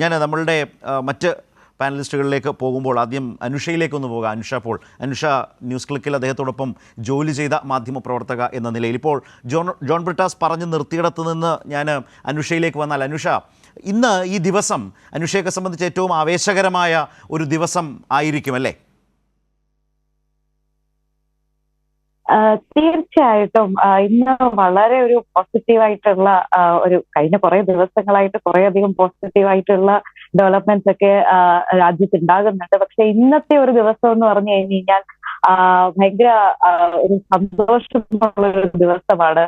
ഞാൻ നമ്മളുടെ മറ്റ് പാനലിസ്റ്റുകളിലേക്ക് പോകുമ്പോൾ ആദ്യം അനുഷയിലേക്കൊന്ന് പോകാം. അനുഷ പോൾ. അനുഷ ന്യൂസ് ക്ലിക്കിൽ അദ്ദേഹത്തോടൊപ്പം ജോലി ചെയ്ത മാധ്യമപ്രവർത്തക എന്ന നിലയിൽ. ഇപ്പോൾ ജോൺ ജോൺ ബ്രിട്ടാസ് പറഞ്ഞു നിർത്തിയിടത്ത് നിന്ന് ഞാൻ അനുഷയിലേക്ക് വന്നാൽ അനുഷ ഇന്ന് ഈ ദിവസം അനുഷയൊക്കെ സംബന്ധിച്ച് ഏറ്റവും ആവേശകരമായ ഒരു ദിവസം ആയിരിക്കും അല്ലേ? തീർച്ചയായിട്ടും ഇന്ന് വളരെ ഒരു പോസിറ്റീവായിട്ടുള്ള ഒരു കഴിഞ്ഞ കുറെ ദിവസങ്ങളായിട്ട് കുറെ അധികം പോസിറ്റീവായിട്ടുള്ള ഡെവലപ്മെന്റ്സ് ഒക്കെ രാജ്യത്ത് ഉണ്ടാകുന്നുണ്ട് പക്ഷെ ഇന്നത്തെ ഒരു ദിവസം എന്ന് പറഞ്ഞു കഴിഞ്ഞു കഴിഞ്ഞാൽ ഭയങ്കര ഒരു സന്തോഷമുള്ള ഒരു ദിവസമാണ്.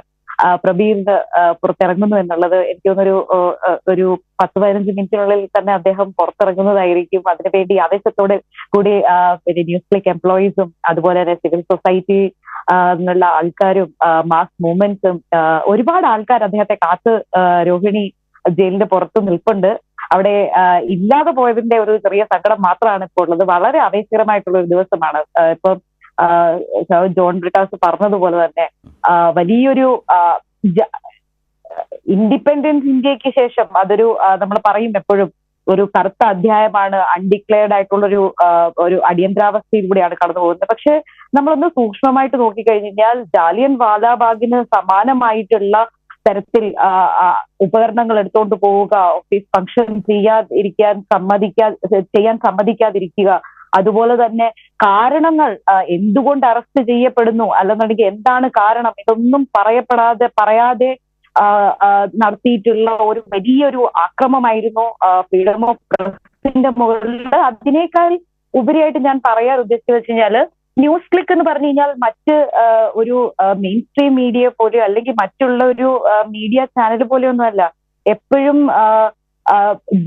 പ്രബീറിന്റെ പ്രബീറിന് പുറത്തിറങ്ങുന്നു എന്നുള്ളത്. എനിക്ക് തോന്നുന്നൊരു ഒരു പത്ത് പതിനഞ്ച് മിനിറ്റിനുള്ളിൽ തന്നെ അദ്ദേഹം പുറത്തിറങ്ങുന്നതായിരിക്കും. അതിനുവേണ്ടി ആവേശത്തോടെ കൂടി ന്യൂസ് ക്ലിക്ക് എംപ്ലോയീസും അതുപോലെ തന്നെ സിവിൽ സൊസൈറ്റി എന്നുള്ള ആൾക്കാരും മാസ് മൂവ്മെന്റ്സും ഒരുപാട് ആൾക്കാർ അദ്ദേഹത്തെ കാത്ത് രോഹിണി ജയിലിന്റെ പുറത്ത് നിൽപ്പുണ്ട്. അവിടെ ഇല്ലാതെ പോയതിന്റെ ഒരു ചെറിയ സങ്കടം മാത്രമാണ് ഇപ്പോൾ ഉള്ളത്. വളരെ ആവേശകരമായിട്ടുള്ള ഒരു ദിവസമാണ്. ഇപ്പൊ ജോൺ ബ്രിട്ടാസ് പറഞ്ഞതുപോലെ തന്നെ വലിയൊരു ഇൻഡിപെൻഡൻസ് ഇന്ത്യയ്ക്ക് ശേഷം അതൊരു നമ്മൾ പറയും എപ്പോഴും ഒരു കറുത്ത അധ്യായമാണ് അൺഡിക്ലെയർഡ് ആയിട്ടുള്ള ഒരു ഒരു അടിയന്തരാവസ്ഥയിലൂടെയാണ് കടന്നു പോകുന്നത്. പക്ഷെ നമ്മളൊന്ന് സൂക്ഷ്മമായിട്ട് നോക്കിക്കഴിഞ്ഞു കഴിഞ്ഞാൽ ജാലിയൻ വാലാബാഗിന് സമാനമായിട്ടുള്ള തരത്തിൽ ഉപകരണങ്ങൾ എടുത്തുകൊണ്ട് പോവുക ഓഫീസ് ഫംഗ്ഷൻ ചെയ്യാതിരിക്കാൻ സമ്മതിക്കാ ചെയ്യാൻ സമ്മതിക്കാതിരിക്കുക അതുപോലെ തന്നെ കാരണങ്ങൾ എന്തുകൊണ്ട് അറസ്റ്റ് ചെയ്യപ്പെടുന്നു അല്ലെന്നുണ്ടെങ്കിൽ എന്താണ് കാരണം ഇതൊന്നും പറയപ്പെടാതെ പറയാതെ നടത്തിയിട്ടുള്ള ഒരു വലിയൊരു ആക്രമമായിരുന്നു ഫ്രീഡം ഓഫ് പ്രസിന്റെ മുകളിൽ. അതിനേക്കാൾ ഉപരിയായിട്ട് ഞാൻ പറയാൻ ഉദ്ദേശിച്ചു വെച്ച് കഴിഞ്ഞാൽ ന്യൂസ് ക്ലിക്ക് എന്ന് പറഞ്ഞു കഴിഞ്ഞാൽ മറ്റ് ഒരു മെയിൻ സ്ട്രീം മീഡിയ പോലെയോ അല്ലെങ്കിൽ മറ്റുള്ള ഒരു മീഡിയ ചാനൽ പോലെയൊന്നുമല്ല എപ്പോഴും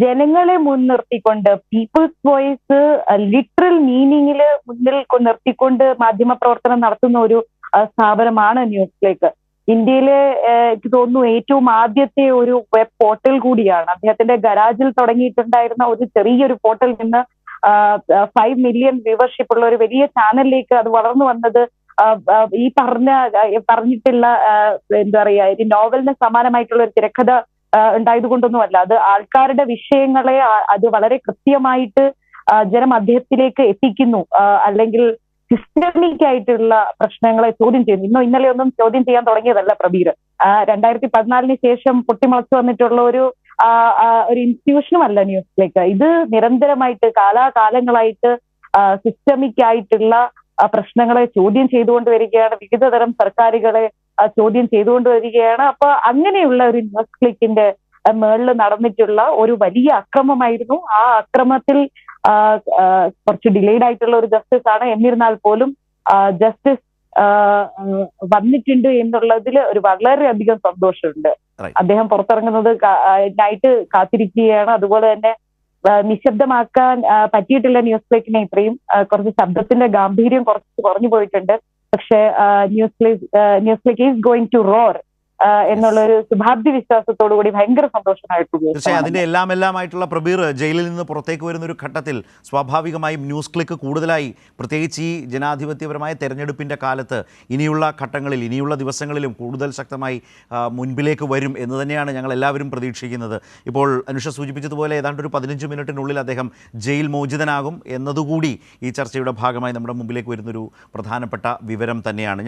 ജനങ്ങളെ മുൻനിർത്തിക്കൊണ്ട് പീപ്പിൾസ് വോയിസ് ലിറ്ററൽ മീനിങ്ങിൽ മുന്നിൽ നിർത്തിക്കൊണ്ട് മാധ്യമ പ്രവർത്തനം നടത്തുന്ന ഒരു സ്ഥാപനമാണ് ന്യൂസ് ക്ലിക്ക്. ഇന്ത്യയിലെ എനിക്ക് തോന്നുന്നു ഏറ്റവും ആദ്യത്തെ ഒരു വെബ് പോർട്ടൽ കൂടിയാണ്. അദ്ദേഹത്തിന്റെ ഗരാജിൽ തുടങ്ങിയിട്ടുണ്ടായിരുന്ന ഒരു ചെറിയൊരു പോർട്ടൽ നിന്ന് ഫൈവ് മില്യൺ വ്യൂവർഷിപ്പ് ഉള്ള ഒരു വലിയ ചാനലിലേക്ക് അത് വളർന്നു വന്നത് ഈ പറഞ്ഞ പറഞ്ഞിട്ടുള്ള എന്താ പറയാ ഒരു നോവലിന് സമാനമായിട്ടുള്ള ഒരു തിരക്കഥ ഉണ്ടായതുകൊണ്ടൊന്നുമല്ല. അത് ആൾക്കാരുടെ വിഷയങ്ങളെ അത് വളരെ കൃത്യമായിട്ട് ജനം അദ്ദേഹത്തിലേക്ക് എത്തിക്കുന്നു. അല്ലെങ്കിൽ സിസ്റ്റമിക് ആയിട്ടുള്ള പ്രശ്നങ്ങളെ ചോദ്യം ചെയ്യുന്നു. ഇന്നോ ഇന്നലെ ഒന്നും ചോദ്യം ചെയ്യാൻ തുടങ്ങിയതല്ല പ്രബീർ. രണ്ടായിരത്തി പതിനാലിന് ശേഷം പൊട്ടിമുളച്ചു വന്നിട്ടുള്ള ഒരു ഒരു ഇൻസ്റ്റിറ്റ്യൂഷനും അല്ല ന്യൂസിലേക്ക്. ഇത് നിരന്തരമായിട്ട് കാലാകാലങ്ങളായിട്ട് സിസ്റ്റമിക് ആയിട്ടുള്ള പ്രശ്നങ്ങളെ ചോദ്യം ചെയ്തുകൊണ്ട് വരികയാണ്. വിവിധ തരം സർക്കാരുകളെ ചോദ്യം ചെയ്തുകൊണ്ട് വരികയാണ്. അപ്പൊ അങ്ങനെയുള്ള ഒരു ന്യൂസ് ക്ലിക്കിന്റെ മേളിൽ നടന്നിട്ടുള്ള ഒരു വലിയ അക്രമമായിരുന്നു. ആ അക്രമത്തിൽ കുറച്ച് ഡിലേഡ് ആയിട്ടുള്ള ഒരു ജസ്റ്റിസ് ആണ്. എന്നിരുന്നാൽ പോലും ജസ്റ്റിസ് വന്നിട്ടുണ്ട് എന്നുള്ളതിൽ ഒരു വളരെയധികം സന്തോഷമുണ്ട്. അദ്ദേഹം പുറത്തിറങ്ങുന്നത് ആയിട്ട് കാത്തിരിക്കുകയാണ്. അതുപോലെ തന്നെ നിശബ്ദമാക്കാൻ പറ്റിയിട്ടില്ല ന്യൂസ് ക്ലിക്കിനെ ഇത്രയും കുറച്ച് ശബ്ദത്തിന്റെ ഗാംഭീര്യം കുറച്ച് കുറഞ്ഞു പോയിട്ടുണ്ട്. പക്ഷേ news click news click is going to roar എന്നുള്ള ഒരു ശുഭാപ്തി വിശ്വാസത്തോടു കൂടി ഭയങ്കര സന്തോഷമായിട്ടുള്ള പക്ഷേ അതിന്റെ എല്ലാം എല്ലാം ആയിട്ടുള്ള പ്രബീർ ജയിലിൽ നിന്ന് പുറത്തേക്ക് വരുന്ന ഒരു ഘട്ടത്തിൽ സ്വാഭാവികമായും ന്യൂസ് ക്ലിക്ക് കൂടുതലായി. പ്രത്യേകിച്ച് ഈ ജനാധിപത്യപരമായ തെരഞ്ഞെടുപ്പിന്റെ കാലത്ത് ഇനിയുള്ള ഘട്ടങ്ങളിൽ ഇനിയുള്ള ദിവസങ്ങളിലും കൂടുതൽ ശക്തമായി മുൻപിലേക്ക് വരും എന്ന് തന്നെയാണ് ഞങ്ങൾ എല്ലാവരും പ്രതീക്ഷിക്കുന്നത്. ഇപ്പോൾ അനുഷ സൂചിപ്പിച്ചതുപോലെ ഏതാണ്ട് ഒരു പതിനഞ്ച് മിനിറ്റിനുള്ളിൽ അദ്ദേഹം ജയിൽ മോചിതനാകും എന്നതുകൂടി ഈ ചർച്ചയുടെ ഭാഗമായി നമ്മുടെ മുമ്പിലേക്ക് വരുന്നൊരു പ്രധാനപ്പെട്ട വിവരം തന്നെയാണ്.